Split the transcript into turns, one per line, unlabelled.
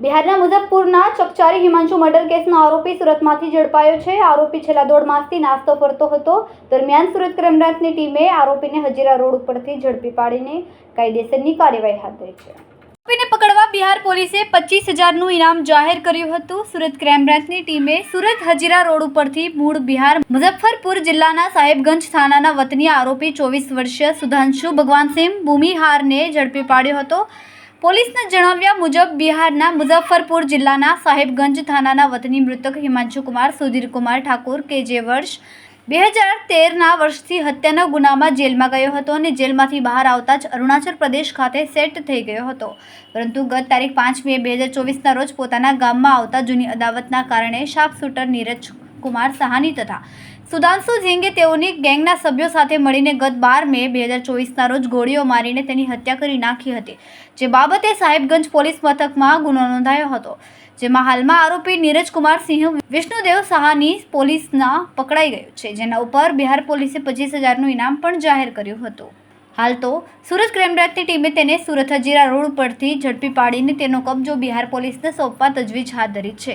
બિહારના મુઝફ્ફરપુરના ચકચારી હિમાંશુ મર્ડર કેસનો આરોપી સુરતમાંથી ઝડપાયો છે. આરોપી છેલ્લા દોઢ માસથી નાસ્તો ફરતો હતો. દરમિયાન સુરત ક્રાઇમ બ્રાન્ચની ટીમે આરોપીને હજીરા રોડ ઉપરથી ઝડપી પાડીને કાયદેસરની કાર્યવાહી હાથ ધરી છે. આરોપીને પકડવા બિહાર પોલીસે પચીસ હજારનું ઇનામ જાહેર કર્યું હતું. સુરત ક્રાઇમ બ્રાન્ચની ટીમે સુરત હજીરા રોડ ઉપરથી મૂળ બિહાર મુઝફ્ફરપુર જિલ્લાના સાહેબગંજ થાનાના વતની આરોપી ચોવીસ વર્ષીય સુધાંશુ ભગવાનસિંહ ભૂમિહારને ઝડપી પાડ્યો હતો. પોલીસના જણાવ્યા મુજબ, બિહારના મુઝફ્ફરપુર જિલ્લાના સાહેબગંજ થાનાના વતની મૃતક હિમાંશુ કુમાર સુધીરકુમાર ઠાકુર, કે જે વર્ષ બે હજાર તેરના વર્ષથી હત્યાના ગુનામાં જેલમાં ગયો હતો અને જેલમાંથી બહાર આવતા જ અરુણાચલ પ્રદેશ ખાતે સેટ થઈ ગયો હતો. પરંતુ ગત તારીખ પાંચ મે બે હજાર ચોવીસના રોજ પોતાના ગામમાં આવતા જૂની અદાવતના કારણે શાર્પ શૂટર નીરજ કુમાર સહાની તથા સુધાંશુ ઝીંગે તેઓની ગેંગના સભ્યો સાથે મળીને ગત બાર મે બે હજાર ચોવીસના રોજ ગોળીઓ મારીને તેની હત્યા કરી નાખી હતી, જે બાબતે સાહેબગંજ પોલીસ મથકમાં ગુનો નોંધાયો હતો, જેમાં હાલમાં આરોપી નીરજ કુમાર સિંહ, વિષ્ણુદેવ સહાની પોલીસના પકડાઈ ગયો છે, જેના ઉપર બિહાર પોલીસે પચીસ હજારનું ઇનામ પણ જાહેર કર્યું હતું. હાલ તો સુરત ક્રાઇમબ્રાન્ચની ટીમે તેને સુરત હજીરા રોડ પરથી ઝડપી પાડીને તેનો કબજો બિહાર પોલીસને સોંપવા તજવીજ હાથ ધરી છે.